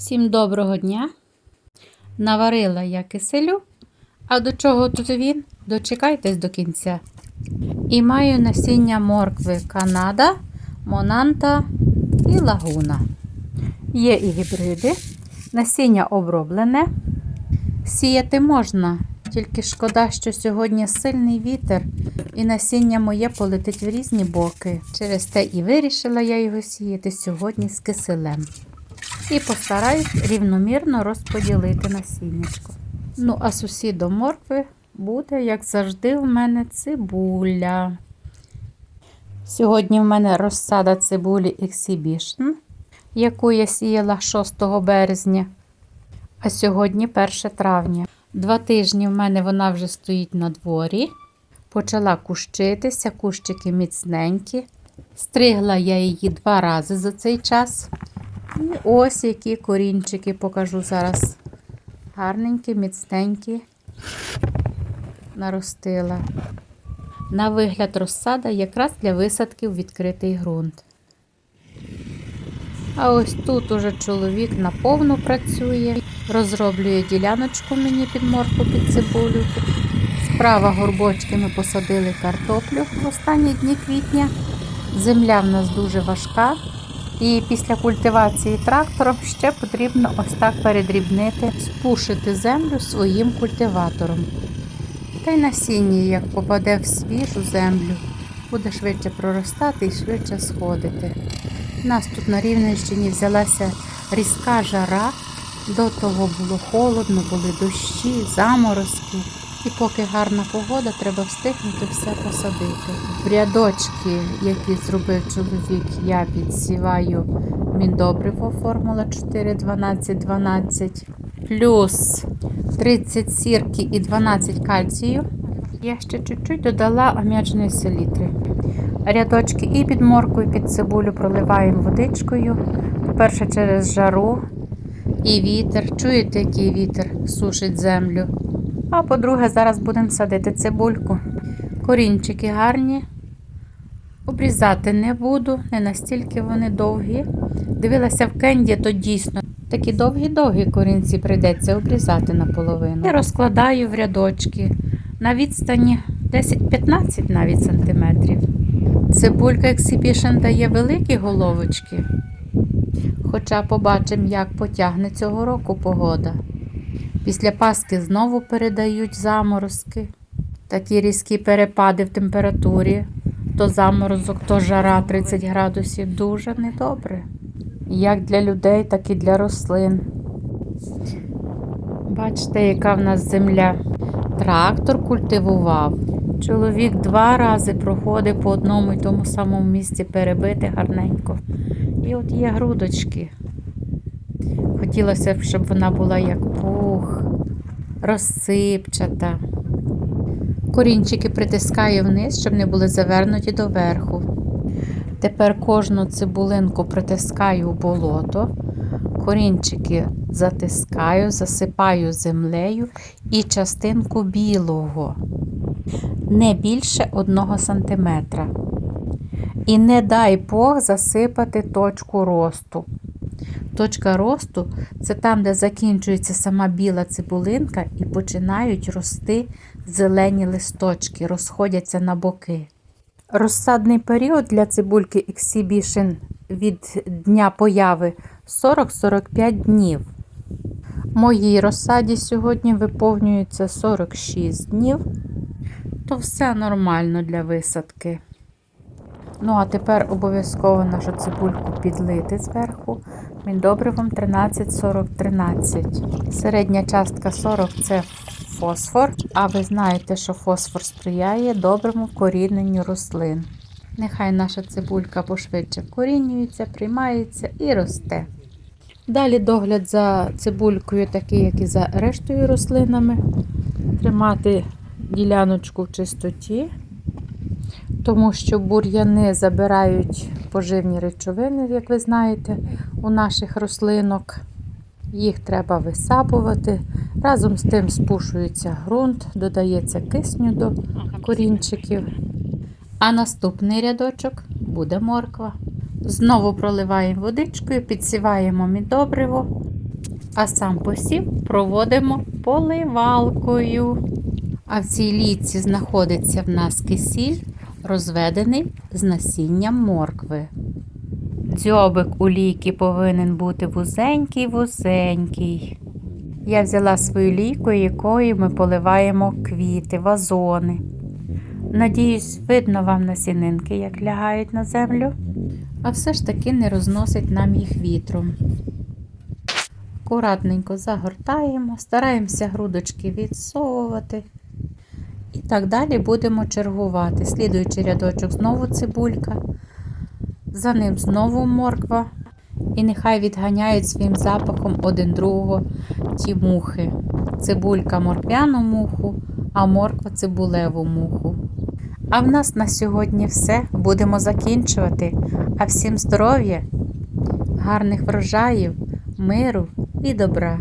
Всім доброго дня! Наварила я киселю. А до чого тут він? Дочекайтесь до кінця. І маю насіння моркви Канада, Монанта і Лагуна. Є і гібриди. Насіння оброблене. Сіяти можна, тільки шкода, що сьогодні сильний вітер, і насіння моє полетить в різні боки. Через те і вирішила я його сіяти сьогодні з киселем. І постараюсь рівномірно розподілити насіннячко. Ну, а сусідом моркви буде, як завжди, в мене цибуля. Сьогодні в мене розсада цибулі Exhibition, яку я сіяла 6 березня. А сьогодні 1 травня. Два тижні в мене вона вже стоїть на дворі. Почала кущитися, кущики міцненькі. Стригла я її два рази за цей час. І ось які корінчики покажу зараз. Гарненькі, міцненькі. Наростила. На вигляд розсада якраз для висадки в відкритий ґрунт. А ось тут уже чоловік наповну працює, розроблює діляночку мені під морку, під цибулю. Справа горбочки ми посадили картоплю в останні дні квітня. Земля в нас дуже важка. І після культивації трактором ще потрібно ось так передрібнити, спушити землю своїм культиватором. Та й насіння, як попаде в свіжу землю, буде швидше проростати і швидше сходити. У нас тут на Рівненщині взялася різка жара, до того було холодно, були дощі, заморозки. І поки гарна погода, треба встигнути все посадити. В рядочки, які зробив чоловік, я підсіваю міндобриво формула 4, 12, 12, плюс 30 сірки і 12 кальцію. Я ще чуть-чуть додала ам'ячної селітри. Рядочки і під морку, і під цибулю проливаємо водичкою. По-перше, через жару і вітер. Чуєте, який вітер сушить землю? А по-друге, зараз будемо садити цибульку. Корінчики гарні. Обрізати не буду, не настільки вони довгі. Дивилася в кенді, то дійсно такі довгі-довгі корінці прийдеться обрізати наполовину. Я розкладаю в рядочки на відстані 10-15 навіть сантиметрів. Цибулька Exhibition дає великі головочки. Хоча побачимо, як потягне цього року погода. Після Паски знову передають заморозки. Такі різкі перепади в температурі. То заморозок, то жара 30 градусів. Дуже недобре. Як для людей, так і для рослин. Бачите, яка в нас земля. Трактор культивував. Чоловік два рази проходив по одному і тому самому місці перебити гарненько. І от є грудочки. Хотілося б, щоб вона була як пух, розсипчата. Корінчики притискаю вниз, щоб не були завернуті доверху. Тепер кожну цибулинку притискаю в болото, корінчики затискаю, засипаю землею і частинку білого, не більше 1 см. І не дай Бог засипати точку росту. Точка росту це там, де закінчується сама біла цибулинка і починають рости зелені листочки, розходяться на боки. Розсадний період для цибульки Exhibition від дня появи 40-45 днів. Моїй розсаді сьогодні виповнюється 46 днів, то все нормально для висадки. Ну, а тепер обов'язково нашу цибульку підлити зверху міндобривом 13-40-13. Середня частка 40 це фосфор, а ви знаєте, що фосфор сприяє доброму вкоріненню рослин. Нехай наша цибулька пошвидше вкорінюється, приймається і росте. Далі догляд за цибулькою, такий, як і за рештою рослинами. Тримати діляночку в чистоті тому що бур'яни забирають поживні речовини, як ви знаєте, у наших рослинок. Їх треба висапувати. Разом з тим спушується ґрунт, додається кисню до корінчиків. А наступний рядочок буде морква. Знову проливаємо водичкою, підсіваємо мідобриво. А сам посів проводимо поливалкою. А в цій ліці знаходиться в нас кисіль, розведений з насінням моркви. Дзьобик у ліки повинен бути вузенький-вузенький. Я взяла свою лійку, якою ми поливаємо квіти, вазони. Надіюсь, видно вам насінинки, як лягають на землю, а все ж таки не розносить нам їх вітром. Акуратненько загортаємо, стараємося грудочки відсовувати. І так далі будемо чергувати. Слідуючий рядочок знову цибулька, за ним знову морква. І нехай відганяють своїм запахом один другого ті мухи. Цибулька морквяну муху, а морква цибулеву муху. А в нас на сьогодні все. Будемо закінчувати. А всім здоров'я, гарних врожаїв, миру і добра.